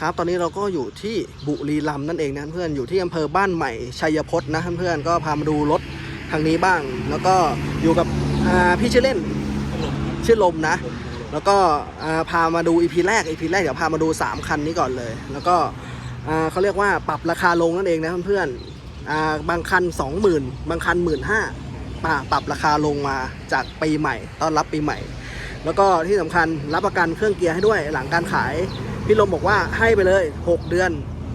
ครับตอนนี้เราก็อยู่ที่บุรีรัมย์นั่นเองนะเพื่อนอยู่ที่อำเภอบ้านใหม่ชัยพจน์นะเพื่อนก็พามาดูรถทางนี้บ้าง แล้วก็อยู่กับพี่ชื่อเล่นชื่อลมนะ แล้วก็พามาดู EP แรก EP แรกเดี๋ยวพามาดู 3 คันนี้ก่อนเลย แล้วก็เขาเรียกว่าปรับราคาลงนั่นเองนะเพื่อนบางคัน 20,000 บางคัน 1 5ื่นปรับราคาลงมาจากปีใหม่ต้อนรับปีใหม่ แล้วก็ที่สำคัญรับประกันเครื่องเกียร์ให้ด้วยหลังการขาย พี่ลมบอกว่าให้ไปเลย 6 เดือน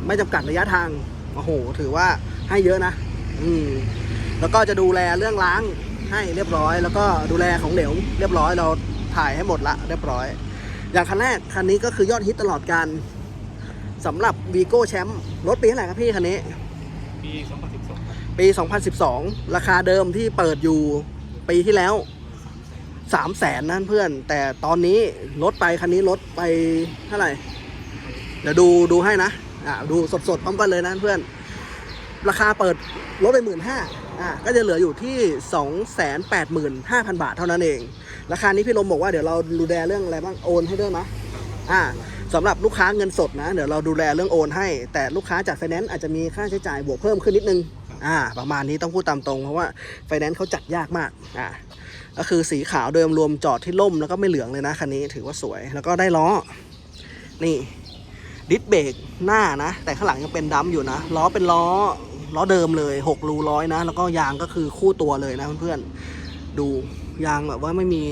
ไม่จำกัดระยะทางโอ้โห ถือว่าให้เยอะนะ อืม แล้วก็จะดูแลเรื่องล้างให้เรียบร้อย แล้วก็ดูแลของเหลวเรียบร้อยเราถ่ายให้หมดละเรียบร้อย อย่างคันแรกคันนี้ก็คือยอดฮิตตลอดการสำหรับวีโก้แชมป์รถปีเท่าไหร่ครับพี่คันนี้ ปี 2012ครับปี 2012 ราคาเดิมที่เปิดอยู่ปีที่แล้ว3 0 0แสนนั่นเพื่อน แต่ตอนนี้ลดไปคันนี้ลดไปเท่าไหร่ เดี๋ยวดูดูให้นะอ่าดูสดๆพร้อมกันเลยนะเพื่อนราคาเปิดลดไปหมื่นห้าอ่าก็จะเหลืออยู่ที่2 8 5 0 0 0บาทเท่านั้นเอง ราคานี้พี่ลมบอกว่าเดี๋ยวเราดูแลเรื่องอะไรบ้างโอนให้ด้วยนะอ่าสำหรับลูกค้าเงินสดนะ เดี๋ยวเราดูแลเรื่องโอนให้ แต่ลูกค้าจากไฟแนนซ์อาจจะมีค่าใช้จ่ายบวกเพิ่มขึ้นนิดนึงอ่าประมาณนี้ต้องพูดตามตรงเพราะว่าไฟแนนซ์เขาจัดยากมากอ่าก็คือสีขาวโดยรวมจอดที่ล่มแล้วก็ไม่เหลืองเลยนะคันนี้ถือว่าสวยแล้วก็ได้ล้อนี่ ดิสเบรกหน้านะ แต่ข้างหลังยังเป็นดัมอยู่นะ ล้อเป็นล้อล้อเดิมเลย 6 รูร้อยนะ แล้วก็ยางก็คือคู่ตัวเลยนะเพื่อนๆดูยางแบบว่าไม่มี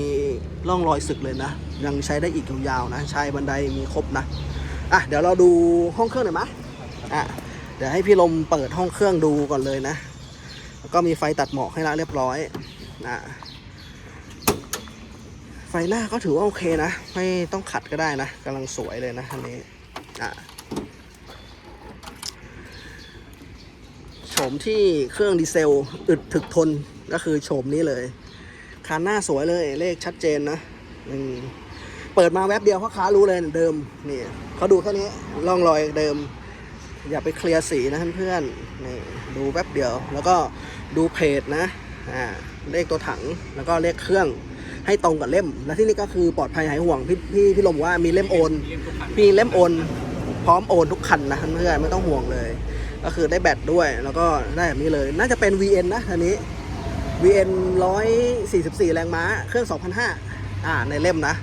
ร่องรอยสึกเลยนะ ยังใช้ได้อีกยาวๆนะใช้บันไดมีครบนะอะเดี๋ยวเราดูห้องเครื่องหน่อยมะอะเดี๋ยวให้พี่ลมเปิดห้องเครื่องดูก่อนเลยนะ แล้วก็มีไฟตัดหมอกให้แล้วเรียบร้อยอะไฟหน้าก็ถือว่าโอเคนะ ไม่ต้องขัดก็ได้นะกำลังสวยเลยนะคันนี้ อะโฉมที่เครื่องดีเซลอึดถึกทนก็คือโฉมนี้เลยคันหน้าสวยเลยเลขชัดเจนนะอืมเปิดมาแวบเดียวพ่อค้ารู้เลยเดิมนี่เขาดูแค่นี้ร่องรอยเดิม อย่าไปเคลียร์สีนะเพื่อนๆนี่ดูแป๊บเดียว แล้วก็ดูเพจนะอ่าเลขตัวถังแล้วก็เลขเครื่องให้ตรงกับเล่ม และที่นี่ก็คือปลอดภัยหายห่วงพี่พี่พี่ลมบอกว่ามีเล่มโอนเรียนทุกคันมีเล่มโอนพ ร้อมโอนทุกคันนะเพื่อนไม่ต้องห่วงเลย ก็คือได้แบตด้วยแล้วก็ได้แบบนี้เลย น่าจะเป็น VN นะอันนี้ VN 144 แรงม้า เครื่อง2,500อ่าในเล่มนะ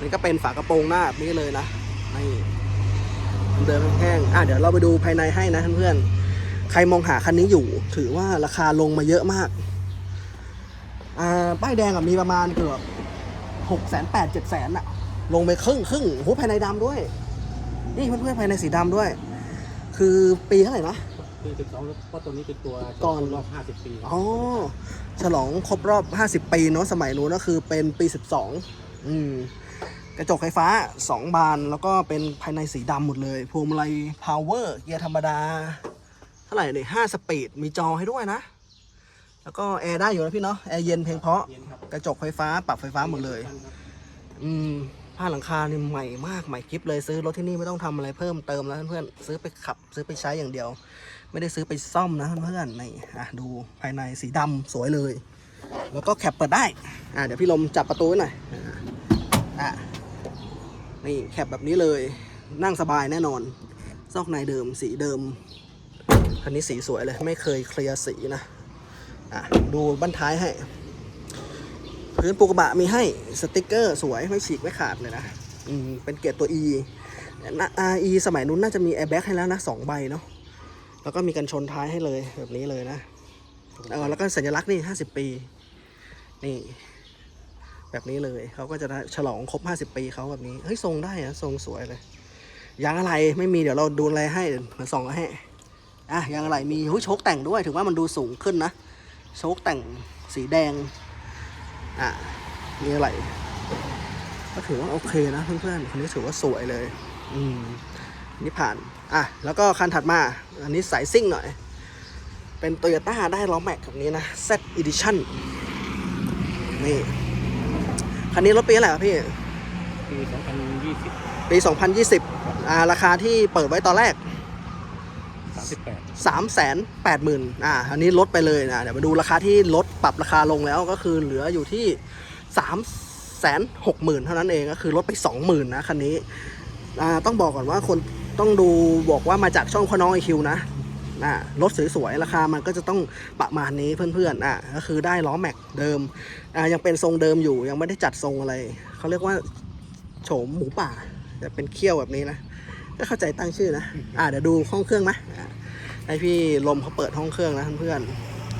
นี่ก็เป็นฝากระโปรงหน้าแบบนี้เลยนะนี่เดิมแห้งๆอะเดี๋ยวเราไปดูภายในให้นะเพื่อนใครมองหาคันนี้อยู่ ถือว่าราคาลงมาเยอะมาก อ่า ป้ายแดงอะมีประมาณเกือบหกแสนแปดเจ็ดแสนอะลงไปครึ่งครึ่งโอ้โหภายในดำด้วย นี่เพื่อนๆภายในสีดำด้วย คือปีเท่าไหร่นะ ปี12แล้วเพราะตัวนี้เป็นตัวก่อน รอบ50 ปีอ๋อ ฉลองครบรอบ 50 ปีเนาะสมัยนู้นก็คือเป็นปี 12 อืม กระจกไฟฟ้า 2 บาน แล้วก็เป็นภายในสีดำหมดเลย พวงมาลัยพาวเวอร์เกียร์ธรรมดา เท่าไหร่เนี่ยห้าสปีด มีจอให้ด้วยนะ แล้วก็แอร์ได้อยู่นะพี่เนาะ แอร์เย็นเพียงเพราะ เย็นครับกระจกไฟฟ้า ปรับไฟฟ้าหมดเลยคันครับอืม ผ้าหลังคานี่ใหม่มากใหม่กิฟเลยซื้อรถที่นี่ไม่ต้องทำอะไรเพิ่มเติมแล้วเพื่อนๆซื้อไปขับ ซื้อไปใช้อย่างเดียว ไม่ได้ซื้อไปซ่อมนะเพื่อนๆนี่อะดูภายในสีดำสวยเลย แล้วก็แคปเปิดได้อะเดี๋ยวพี่ลมจับประตูหน่อยอะอะนี่แคปแบบนี้เลยนั่งสบายแน่นอน ซอกในเดิมสีเดิมคันนี้สีสวยเลยไม่เคยเคลียร์สีนะอะดูบั้นท้ายให้ พื้นปูกระบะมีให้สติกเกอร์สวยไม่ฉีกไม่ขาดเลยนะอืมเป็นเกียร์ตัว E นะ RE สมัยนู้นน่าจะมีแอร์แบ็กให้แล้วนะสองใบเนาะแล้วก็มีกันชนท้ายให้เลยแบบนี้เลยนะเออแล้วก็สัญลักษณ์นี่ห้าสิบปี นี่ แบบนี้เลยเขาก็จะฉลองครบห้าสิบปีเขาแบบนี้เฮ้ยทรงได้อะทรงสวยเลยยางอะไรไม่มีเดี๋ยวเราดูแลให้มาส่องให้อะยางอะไรมีหุ้ยโชคแต่งด้วยถือว่ามันดูสูงขึ้นนะโชคแต่งสีแดง อะมีอะไร ก็ถือว่าโอเคนะเพื่อนๆคันนี้ถือว่าสวยเลย อืมนี่ผ่าน อะ แล้วก็คันถัดมา อันนี้สายซิ่งหน่อย เป็นโตโยต้าได้ล้อแม็กแบบนี้นะ Z Edition นี่ คันนี้รถปีอะไรครับพี่ ปี 2020 ปี 2020 อ่า ราคาที่เปิดไว้ตอนแรก38 3 8 0 0 0 0อ่าอันนี้ลดไปเลยนะเดี๋ยวมาดูราคาที่ลดปรับราคาลงแล้วก็คือเหลืออยู่ที่ 3 6 0 0 0 0เท่านั้นเองก็คือลดไป 20,000นะคันนี้อ่าต้องบอกก่อนว่าคนต้องดูบอกว่ามาจากช่องพ่อน้องไอคิวนะอ่ารถสวยๆ ราคามันก็จะต้องประมาณนี้เพื่อนๆอะก็คือได้ล้อแม็กเดิมอ่ายังเป็นทรงเดิมอยู่ยังไม่ได้จัดทรงอะไร เขาเรียกว่าโฉมหมูป่าจะเป็นเขี้ยวแบบนี้นะ ก็เข้าใจตั้งชื่อนะ อ่าเดี๋ยวดูห้องเครื่องไหมอะให้พี่ลมเขาเปิดห้องเครื่องนะเพื่อน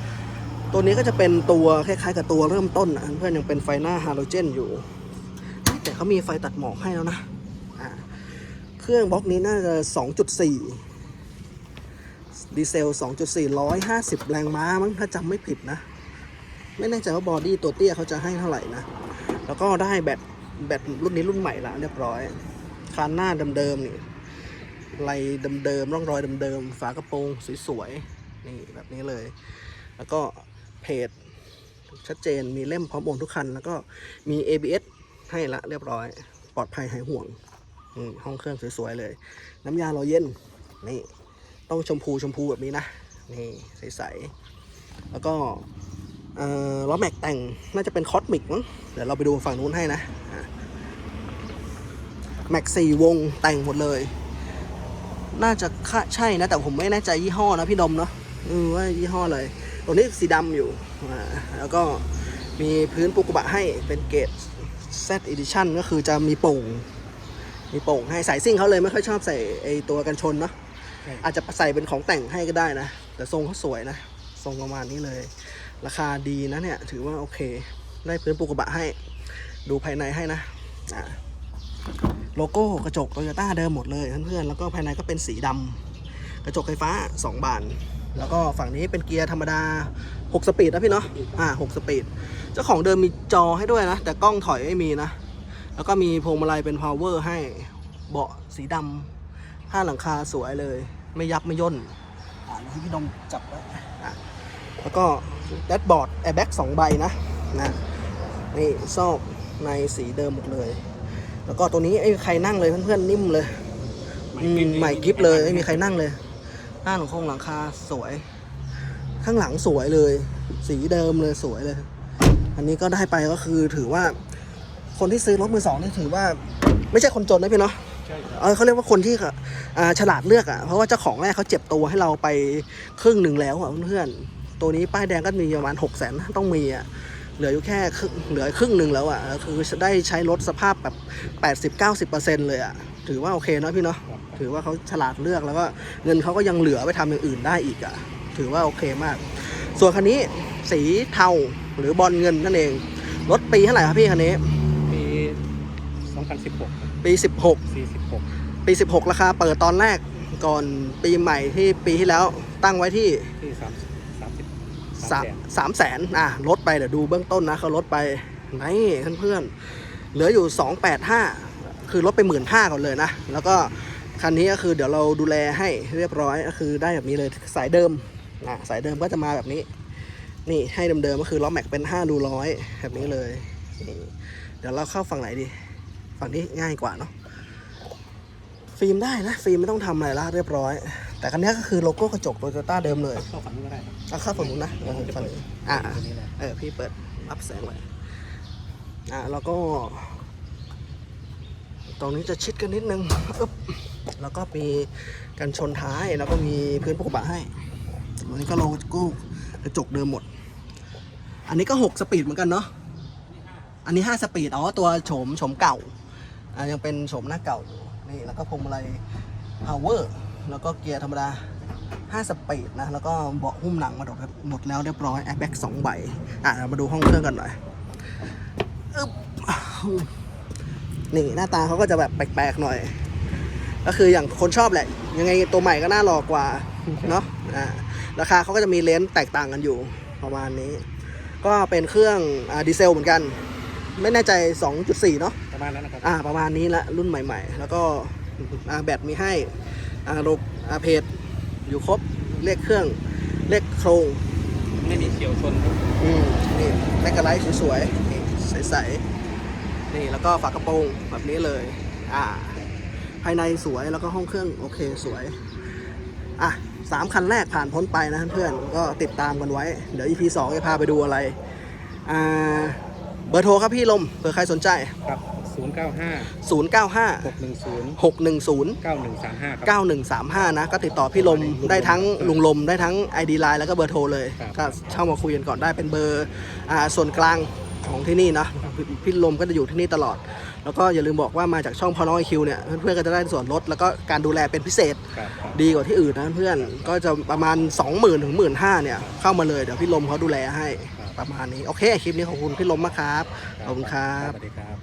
ๆตัวนี้ก็จะเป็นตัวคล้ายๆกับตัวเริ่มต้นนะเพื่อนๆยังเป็นไฟหน้าฮาโลเจนอยู่ แต่เขามีไฟตัดหมอกให้แล้วนะอ่าเครื่องบล็อกนี้น่าจะ 2.4 ดีเซล 2.4 150 แรงม้ามั้งถ้าจำไม่ผิดนะ ไม่แน่ใจว่าบอดี้ตัวเตี้ยเขาจะให้เท่าไหร่นะ แล้วก็ได้แบตแบตรุ่นนี้รุ่นใหม่ละเรียบร้อย คานหน้าเดิมๆนี่ ไหลเดิมๆร่องรอยเดิมๆฝากระโปรงสวยๆนี่แบบนี้เลย แล้วก็เพจชัดเจนมีเล่มพร้อมโอนทุกคัน แล้วก็มี ABS ให้ละเรียบร้อย ปลอดภัยหายห่วงห้องเครื่องสวยๆเลย น้ำยาเราเย็นนี่ต้องชมพูชมพูแบบนี้นะนี่ใสๆแล้วก็ล้อแม็กแต่งน่าจะเป็นคอสมิกมั้งเดี๋ยวเราไปดูฝั่งนู้นให้นะแม็กสี่วงแต่งหมดเลย น่าจะค่าใช่นะ แต่ผมไม่แน่ใจยี่ห้อนะพี่ดมเนาะอืมว่ายี่ห้ออะไรตัวนี้สีดำอยู่อ่าแล้วก็มีพื้นปุกุบะให้เป็นเกรด Z Edition ก็คือจะมีโป่ง มีโป่งให้สายซิ่งเขาเลยไม่ค่อยชอบใส่ไอตัวกันชนเนาะใช่อาจจะใส่เป็นของแต่งให้ก็ได้นะ แต่ทรงเขาสวยนะ ทรงประมาณนี้เลย ราคาดีนะเนี่ย ถือว่าโอเค ได้พื้นปูกระบะให้ ดูภายในให้นะอะ โลโก้กระจกโตโยต้าเดิมหมดเลยเพื่อนๆ แล้วก็ภายในก็เป็นสีดำกระจกไฟฟ้า 2 บาน แล้วก็ฝั่งนี้เป็นเกียร์ธรรมดา 6 สปีดนะพี่เนาะอ่า6สปีด เจ้าของเดิมมีจอให้ด้วยนะ แต่กล้องถอยไม่มีนะ แล้วก็มีพวงมาลัยเป็น power ให้เบาะสีดำผ้าหลังคาสวยเลย ไม่ยับไม่ย่นอ่าเดี๋ยวให้พี่ดมจับไว้อะแล้วก็แดชบอร์ดแอร์แบ็กสองใบนะนะนี่ซอกในสีเดิมหมดเลย แล้วก็ตัวนี้ไอ้ใครนั่งเลยเพื่อนๆนิ่มเลยอืมใหม่กิฟเลยไม่มีใครนั่งเลยหน้าของโครงหลังคาสวย ข้างหลังสวยเลย สีเดิมเลยสวยเลย อันนี้ก็ได้ไปก็คือถือว่า คนที่ซื้อรถมือสองนี่ถือว่า ไม่ใช่คนจนนะพี่เนาะใช่ครับเออเขาเรียกว่าคนที่อ่าฉลาดเลือกอะเพราะว่าเจ้าของแรกเขาเจ็บตัวให้เราไปครึ่งหนึ่งแล้วอะเพื่อนๆตัวนี้ป้ายแดงก็มีประมาณหกแสนต้องมีอะ เหลืออยู่แค่ครึ่งเหลือครึ่งหนึ่งแล้วอะก็คือได้ใช้รถสภาพแบบ 80-90%เลยอะถือว่าโอเคเนาะพี่เนาะถือว่าเขาฉลาดเลือกแล้วก็เงินเขาก็ยังเหลือไปทำอย่างอื่นได้อีกอะถือว่าโอเคมาก ส่วนคันนี้สีเทาหรือบอลเงินนั่นเองรถปีเท่าไหร่ครับพี่คันนี้ปี 2016ครับปี 16 46 ปี 16 ราคาเปิดตอนแรกก่อนปีใหม่ที่ปีที่แล้วตั้งไว้ที่ที่3 30 สามสามแสนอะลดไปเดี๋ยวดูเบื้องต้นนะเขาลดไปไหนเพื่อนๆเหลืออยู่ 285 คือลดไปหมื่นห้าก่อนเลยนะ แล้วก็คันนี้ก็คือเดี๋ยวเราดูแลให้เรียบร้อยก็คือได้แบบนี้เลยสายเดิมอะสายเดิมก็จะมาแบบนี้ นี่ให้เดิมๆก็คือล้อแม็กเป็น5ดูร้อยแบบนี้เลยนี่เดี๋ยวเราเข้าฝั่งไหนดี ฝั่งนี้ง่ายกว่าเนาะฟิล์มได้นะฟิล์มไม่ต้องทำอะไรละเรียบร้อย แต่คันนี้ก็คือโลโก้กระจกโตโยต้าเดิมเลยเข้าฝั่งนู้นก็ได้ครับเอาเข้าฝั่งนู้นนะเออฝั่งนี้อ่าตัวนี้เลยเออพี่เปิดรับแสงไว้อ่าแล้วก็ ตรงนี้จะชิดกันนิดนึงอึ๊บแล้วก็มีกันชนท้ายแล้วก็มีพื้นปกบะให้อันนี้ก็โลโก้กระจกเดิมหมด อันนี้ก็ 6 สปีดเหมือนกันเนาะอันนี้ 5 สปีดอ๋อตัวโฉมโฉมเก่าอ่ายังเป็นโฉมหน้าเก่าอยู่นี่แล้วก็พวงมาลัย power แล้วก็เกียร์ธรรมดา 5 สปีดนะ แล้วก็เบาะหุ้มหนังมาหมดครับหมดแล้วเรียบร้อยแอร์แบ็กสองใบ อะเรามาดูห้องเครื่องกันหน่อยอึ๊บนี่หน้าตาเขาก็จะแบบแปลกๆหน่อย ก็คืออย่างคนชอบแหละ ยังไงตัวใหม่ก็น่าหลอกกว่า เนาะอ่าราคาเขาก็จะมีเลนส์แตกต่างกันอยู่ประมาณนี้ ก็เป็นเครื่องอ่าดีเซลเหมือนกัน ไม่แน่ใจ 2.4 เนาะประมาณนั้นนะครับอ่าประมาณนี้ละรุ่นใหม่ ๆ แล้วก็อ่าแบตมีให้อ่า โลกอ่าเพจอยู่ครบเลขเครื่องเลขโครงไม่มีเฉียวชนครับอืมนี่แมกกาไลท์สวยๆนี่ใสๆนี่แล้วก็ฝากระโปรงแบบนี้เลย อ่า ภายในสวยแล้วก็ห้องเครื่องโอเคสวย อะสามคันแรกผ่านพ้นไปนะเพื่อนๆก็ติดตามกันไว้ เดี๋ยว EP 2จะพาไปดูอะไร อ่า เบอร์โทรครับพี่ลมเผื่อใครสนใจครับ 0ศูนย์เก้าห้า095หกหนึ่งศูนย์610เก้าหนึ่งสามห้าครับ 9135 นะ ก็ติดต่อพี่ลมได้ทั้งลุงลมได้ทั้ง ID Line แล้วก็เบอร์โทรเลย ครับ ก็เช่ามาคุยกันก่อนได้เป็นเบอร์อ่าส่วนกลางของที่นี่นะพี่พี่ลมก็จะอยู่ที่นี่ตลอด แล้วก็อย่าลืมบอกว่ามาจากช่องพอน้อยคิวเนี่ยเพื่อนๆก็จะได้ส่วนลดแล้วก็การดูแลเป็นพิเศษ ครับครับ ดีกว่าที่อื่นนะเพื่อนก็จะประมาณ 20,000ถึง15,000เนี่ยเข้ามาเลยเดี๋ยวพี่ลมเขาดูแลให้ประมาณนี้ โอเค คลิปนี้ขอบคุณพี่ลมมากครับ ขอบคุณครับ สวัสดีครับ